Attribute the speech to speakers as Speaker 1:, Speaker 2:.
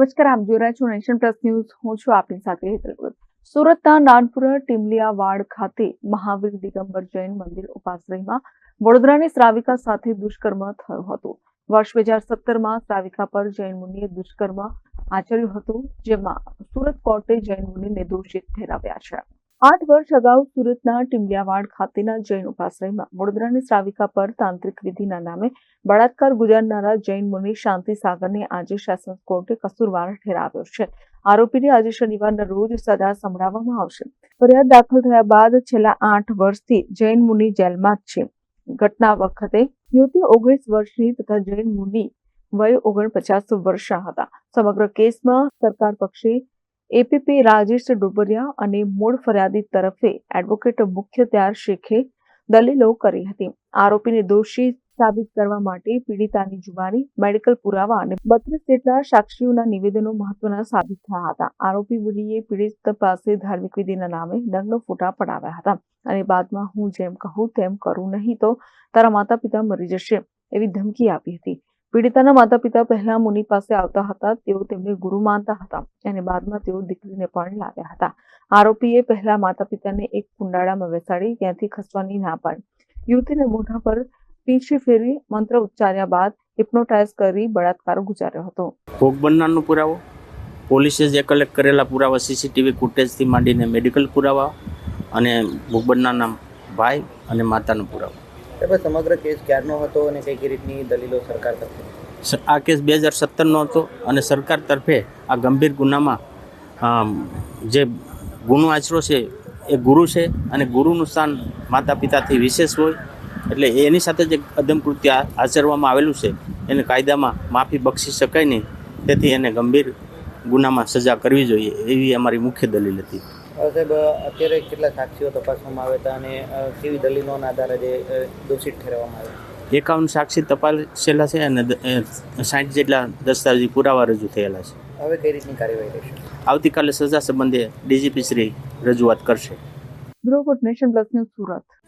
Speaker 1: નમસ્કાર, આપ જોઈ રહ્યા છો નેશન પ્લસ ન્યૂઝ. હું છું આપની સાથે હેતલ સુરતના નાનપુરા ટીમલિયાવાડ ખાતે મહાવીર દિગંબર જૈન મંદિર ઉપાશ્રયમાં વડોદરાની શ્રાવિકા સાથે દુષ્કર્મ થયો હતો. વર્ષ બે હજાર સત્તરમાં શ્રાવિકા પર જૈન મુનિએ દુષ્કર્મ આચર્યું હતું, જેમાં સુરત કોર્ટે જૈન મુનિને દોષિત ઠેરાવ્યા છે. આઠ વર્ષ અગાઉ સુરતના ટીમલિયાવાડ ખાતેના જૈન ઉપાશ્રયમાં વડોદરાની શ્રાવિકા પર તાંત્રિક વિધિના નામે બળાત્કાર ગુજારનારા જૈન મુનિ શાંતિ સાગરને આજે સેશન્સ કોર્ટે કસૂરવાર ઠેરાવ્યો છે. આરોપીને આજે શનિવારના રોજ સજા સંભળાવવામાં આવશે. ફરિયાદ દાખલ થયા બાદ છેલ્લા આઠ વર્ષથી જૈન મુનિ જેલમાં જ છે. ઘટના વખતે યુવતી ઓગણીસ વર્ષની તથા જૈન મુનિ વય ઓગણપચાસ વર્ષના હતા. સમગ્ર કેસમાં સરકાર પક્ષે એપીપી રાજેશ ડોબરિયા અને મૂળ ફરિયાદી તરફે એડવોકેટ મુખ્યત્યાર શેખે દલીલો કરી હતી. આરોપીને દોષી સાબિત કરવા માટે પીડિતાની જુબાની, મેડિકલ પુરાવા અને બત્રીસ જેટલા સાક્ષીઓના નિવેદનો મહત્વના સાબિત થયા હતા. આરોપી મુનિએ પીડિત પાસે ધાર્મિક વિધિના નામે નગ્ન ફોટા પડાવ્યા હતા અને બાદમાં હું જેમ કહું તેમ કરું નહીં તો તારા માતા પિતા મરી જશે એવી ધમકી આપી હતી. પીડિતાના માતા પિતા પહેલા મુનિ પાસે આવતા હતા, તેઓ તેમને ગુરુ માનતા હતા અને બાદમાં તેઓ દીકરીને પણ લાવ્યા હતા. આરોપીએ પહેલા માતા પિતાને એક કુંડાળામાં બેસાડી ત્યાંથી ખસવાની ના પાડી. યુવતીને મોઢા પર પીંછી ફેરવી મંત્ર ઉચ્ચાર્યા બાદ હિપ્નોટાઇઝ કરી બળાત્કાર ગુજાર્યો હતો.
Speaker 2: ભોગ બનનારનો પુરાવો? પોલીસે જે કલેક્ટ કરેલા પુરાવા સીસીટીવી ફૂટેજથી માંડીને મેડિકલ પુરાવા અને ભોગ બનનારના ભાઈ અને માતાનો પુરાવો.
Speaker 3: સાહેબ સમગ્ર કેસ ક્યારનો હતો અને કઈ રીતની દલીલો સરકાર
Speaker 2: તરફે આ કેસ બે હજાર સત્તરનો હતો અને સરકાર તરફે આ ગંભીર ગુનામાં જે ગુનો આચરો છે, એ ગુરુ છે અને ગુરુનું સ્થાન માતા પિતાથી વિશેષ હોય, એટલે એની સાથે જે અદમ કૃત્ય આચરવામાં આવેલું છે. એને કાયદામાં માફી બક્ષી શકાય નહીં. તેથી એને ગંભીર ગુનામાં સજા કરવી જોઈએ, એવી અમારી મુખ્ય દલીલ હતી.
Speaker 3: સાહેબ અત્યારે કેટલા સાક્ષીઓ તપાસવામાં આવ્યા હતા અને કેવી દલીલોના આધારે જે દોષિત ઠેરવવામાં આવ્યા
Speaker 2: એકાવન સાક્ષી તપાસેલા છે અને સાઠ જેટલા દસ્તાવેજી પુરાવા રજૂ થયેલા છે.
Speaker 3: હવે કઈ રીતની કાર્યવાહી રહેશે?
Speaker 2: આવતીકાલે સજા સંબંધે ડીજીપી શ્રી રજૂઆત કરશે.
Speaker 1: Bureau nation plus news Surat.